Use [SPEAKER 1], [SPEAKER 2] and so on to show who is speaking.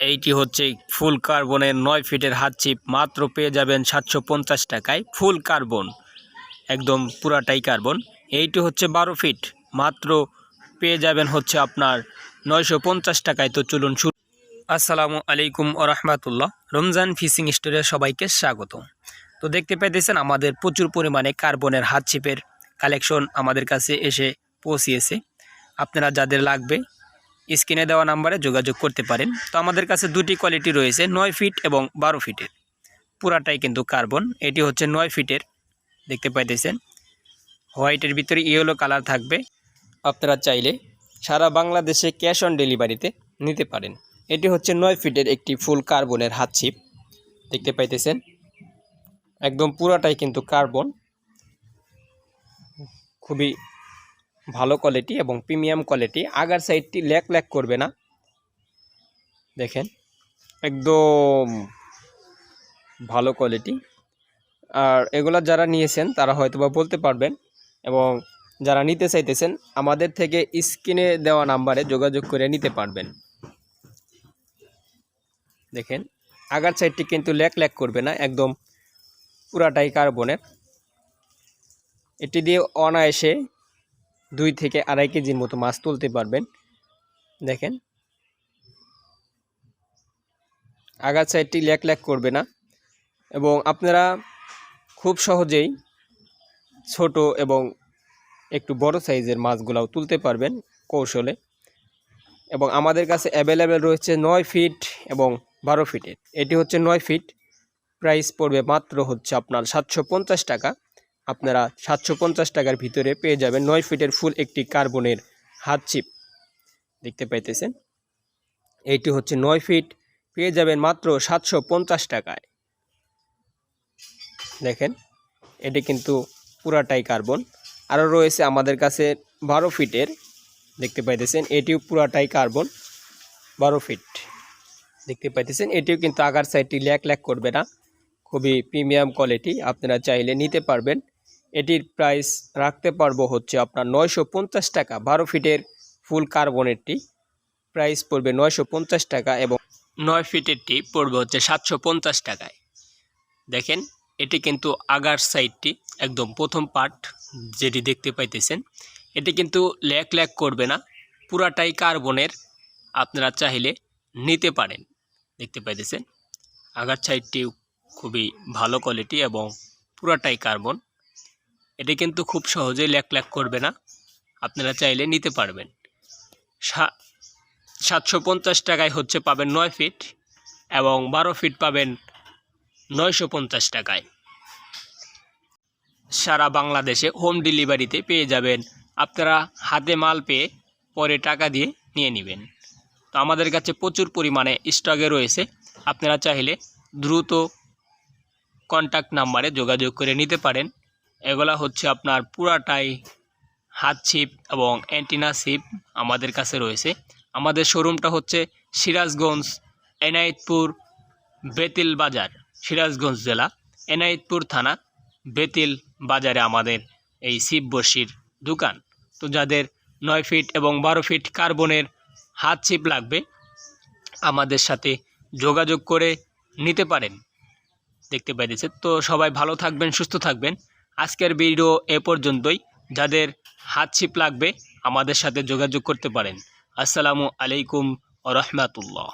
[SPEAKER 1] এইটি হচ্ছে ফুল কার্বনের নয় ফিটের হাত চিপ। মাত্র পেয়ে যাবেন সাতশো পঞ্চাশ টাকায় ফুল কার্বন। একদম পুরাটাই কার্বন। এইটি হচ্ছে বারো ফিট। মাত্র পেয়ে যাবেন হচ্ছে আপনার নয়শো পঞ্চাশ টাকায়। তো চলুন শুরু। আসসালামু আলাইকুম ও রমজান ফিশিং স্টোরে সবাইকে স্বাগত। তো দেখতে পাইতেছেন আমাদের প্রচুর পরিমাণে কার্বনের হাত চিপের কালেকশন আমাদের কাছে এসে পৌঁছিয়েছে। আপনারা যাদের লাগবে স্ক্রিনে দেওয়া নাম্বারে যোগাযোগ করতে পারেন। তো আমাদের কাছে দুটি কোয়ালিটি রয়েছে, নয় ফিট এবং বারো ফিটের। পুরাটাই কিন্তু কার্বন, এটি হচ্ছে নয় ফিটের, দেখতে পাইতেছেন। হোয়াইটের ভিতরে ইয়েলো কালার থাকবে, আপনারা চাইলে সারা বাংলাদেশে ক্যাশ অন ডেলিভারিতে নিতে পারেন। এটি হচ্ছে নয় ফিটের একটি ফুল কার্বনের হাত ছিপ, দেখতে পাইতেছেন। একদম পুরাটাই কিন্তু কার্বন, খুবই ভালো কোয়ালিটি এবং প্রিমিয়াম কোয়ালিটি আগার সাইডটি ল্যাক ল্যাক করবে না। দেখেন, একদম ভালো কোয়ালিটি আর এগুলা যারা নিয়েছেন, তারা হয়তো বা বলতে পারবেন এবং যারা নিতে চাইতেছেন, আমাদের থেকে স্ক্রিনে দেওয়া নাম্বারে যোগাযোগ করে নিতে পারবেন। দেখেন, আগার সাইডটি কিন্তু ল্যাক ল্যাক করবে না, একদম পুরাটাই কার্বনের এটি দিয়ে অনায়াসে দুই থেকে আড়াই কেজির মতো মাছ তুলতে পারবেন। দেখেন। সাইডটি ল্যাক ল্যাক করবে না এবং আপনারা খুব সহজেই ছোট এবং একটু বড় সাইজের মাছগুলাও তুলতে পারবেন কৌশলে। এবং আমাদের কাছে অ্যাভেলেবেল রয়েছে নয় ফিট এবং বারো ফিটের। এটি হচ্ছে নয় ফিট। প্রাইস পড়বে মাত্র হচ্ছে আপনার সাতশো পঞ্চাশ টাকা। আপনারা সাতশো পঞ্চাশ টাকার ভিতরে পেয়ে যাবেন নয় ফিটের ফুল একটি কার্বনের হাত চিপ দেখতে পাইতেছেন? এইটি হচ্ছে নয় ফিট, পেয়ে যাবেন মাত্র সাতশো পঞ্চাশ টাকায়। দেখেন, এটি কিন্তু পুরাটাই কার্বন। আরও রয়েছে আমাদের কাছে বারো ফিটের, দেখতে পাইতেছেন, এটিও পুরাটাই কার্বন, বারো ফিট। দেখতে পাইতেছেন, এটিও কিন্তু আগার সাইডটি ল্যাক ল্যাক করবে না। খুবই প্রিমিয়াম কোয়ালিটি, আপনারা চাইলে নিতে পারবেন। এটির প্রাইস রাখতে পারব হচ্ছে আপনার নয়শো পঞ্চাশ টাকা। বারো ফিটের ফুল কার্বনেরটি প্রাইস পড়বে নয়শো পঞ্চাশ টাকা এবং নয় ফিটেরটি পড়বে হচ্ছে সাতশো পঞ্চাশ টাকায়। দেখেন, এটি কিন্তু আগার সাইডটি একদম প্রথম পার্ট যেটি দেখতে পাইতেছেন, এটি কিন্তু ল্যাক ল্যাক করবে না, পুরাটাই কার্বনের আপনারা চাইলে নিতে পারেন। দেখতে পাইতেছেন, আগার সাইডটি খুবই ভালো কোয়ালিটি এবং পুরাটাই কার্বন এটি কিন্তু খুব সহজেই ল্যাক ল্যাক করবে না। আপনারা চাইলে নিতে পারবেন। সাতশো পঞ্চাশ টাকায় হচ্ছে পাবেন নয় ফিট এবং বারো ফিট পাবেন নয়শো পঞ্চাশ টাকায়। সারা বাংলাদেশে হোম ডেলিভারিতে পেয়ে যাবেন। আপনারা হাতে মাল পেয়ে পরে টাকা দিয়ে নিয়ে নেবেন। তো আমাদের কাছে প্রচুর পরিমাণে স্টকে রয়েছে। আপনারা চাইলে দ্রুত কন্ট্যাক্ট নাম্বারে যোগাযোগ করে নিতে পারেন। এগুলা হচ্ছে আপনার পুরাটাই হাত ছিপ এবং অ্যান্টিনা ছিপ আমাদের কাছে রয়েছে। আমাদের শোরুমটা হচ্ছে সিরাজগঞ্জ, এনায়েতপুর, বেতিল বাজার, সিরাজগঞ্জ জেলা, এনায়েতপুর থানা, বেতিল বাজারে আমাদের এই শিব বসির দোকান। তো যাদের নয় ফিট এবং বারো ফিট কার্বনের হাত ছিপ লাগবে, আমাদের সাথে যোগাযোগ করে নিতে পারেন। দেখতে পাইতেছে তো সবাই ভালো থাকবেন, সুস্থ থাকবেন। আজকের ভিডিও এ পর্যন্তই। যাদের হাত ছিপ লাগবে, আমাদের সাথে যোগাযোগ করতে পারেন। আসসালামু আলাইকুম রহমাতুল্লাহ।